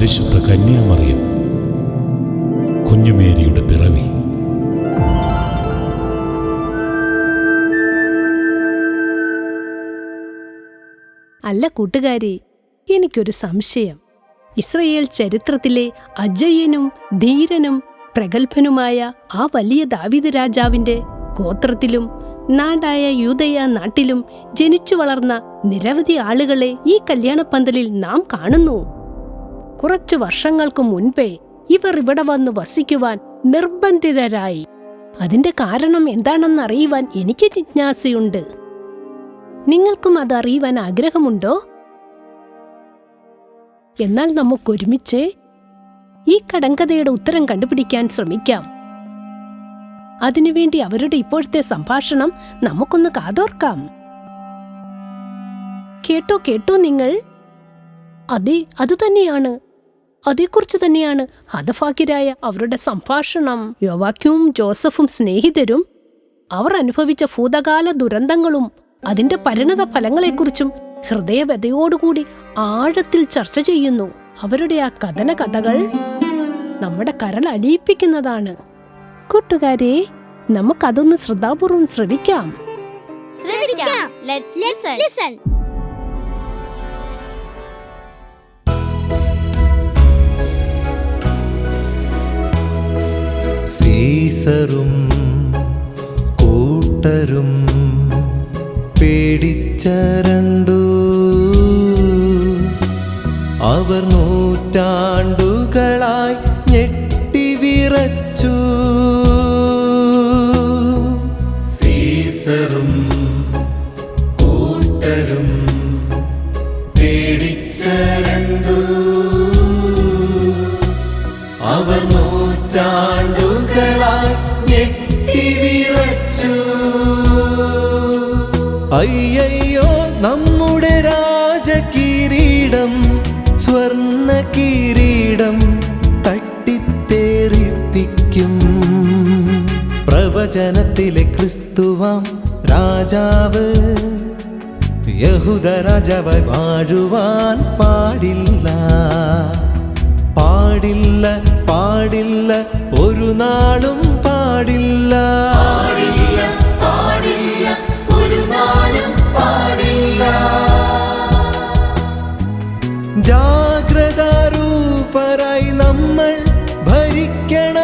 പരിശുദ്ധ കന്യാമറിയം. കുഞ്ഞുമേരിയുടെ പിറവി. അല്ല കൂട്ടുകാരി എനിക്കൊരു സംശയം. ഇസ്രയേൽ ചരിത്രത്തിലെ അജയ്യനും ധീരനും പ്രഗത്ഭനുമായ ആ വലിയ ദാവിദ രാജാവിന്റെ ഗോത്രത്തിലും നാടായ യൂതയ നാട്ടിലും ജനിച്ചു വളർന്ന നിരവധി ആളുകളെ ഈ കല്യാണപ്പന്തലിൽ നാം കാണുന്നു. കുറച്ചു വർഷങ്ങൾക്കു മുൻപേ ഇവർ ഇവിടെ വന്ന് വസിക്കുവാൻ നിർബന്ധിതരായി. അതിന്റെ കാരണം എന്താണെന്ന് അറിയുവാൻ എനിക്ക് ജിജ്ഞാസയുണ്ട്. നിങ്ങൾക്കും അത് അറിയുവാൻ ആഗ്രഹമുണ്ടോ? എന്നാൽ നമുക്കൊരുമിച്ച് ഈ കടങ്കഥയുടെ ഉത്തരം കണ്ടുപിടിക്കാൻ ശ്രമിക്കാം. അതിനുവേണ്ടി അവരുടെ ഇപ്പോഴത്തെ സംഭാഷണം നമുക്കൊന്ന് കാതോർക്കാം. കേട്ടോ കേട്ടോ നിങ്ങൾ. അതെ അതുതന്നെയാണ്. അതേക്കുറിച്ച് തന്നെയാണ് ഹതഭാഗ്യരായ അവരുടെ സംഭാഷണം. യോവാക്യവും ജോസഫും സ്നേഹിതരും അവർ അനുഭവിച്ച ഭൂതകാല ദുരന്തങ്ങളും അതിന്റെ പരിണത ഫലങ്ങളെക്കുറിച്ചും ഹൃദയവ്യതയോടുകൂടി ആഴത്തിൽ ചർച്ച ചെയ്യുന്നു. അവരുടെ ആ കഥന കഥകൾ നമ്മുടെ കരൾ അലിയിപ്പിക്കുന്നതാണ്. കൂട്ടുകാരെ നമുക്കതൊന്ന് ശ്രദ്ധാപൂർവം ശ്രവിക്കാം. ശ്രവിക്കാം. ലെറ്റ്സ് ലിസൺ ലിസൺ കൂട്ടരും കൂട്ടരും പേടിച്ചരണ്ടു. അവർ നൂറ്റാണ്ടുകളായി ഞെട്ടിവിറച്ചു സീസറും കൂട്ടരും പേടിച്ചരണ്ടു. അവർ നൂറ്റാണ്ടുകളായി ഞെട്ടിവിറച്ചു. അയ്യയ്യോ നമ്മുടെ രാജകിരീടം സ്വർണ കിരീടം തട്ടിത്തേറിപ്പിക്കും. പ്രവചനത്തിലെ ക്രിസ്തുവാം രാജാവ് യഹൂദ രാജാവായി വാഴുവാൻ പാടില്ല. നാളും പാടില്ല. ജാഗ്രതാരൂപരായി നമ്മൾ ഭരിക്കണം.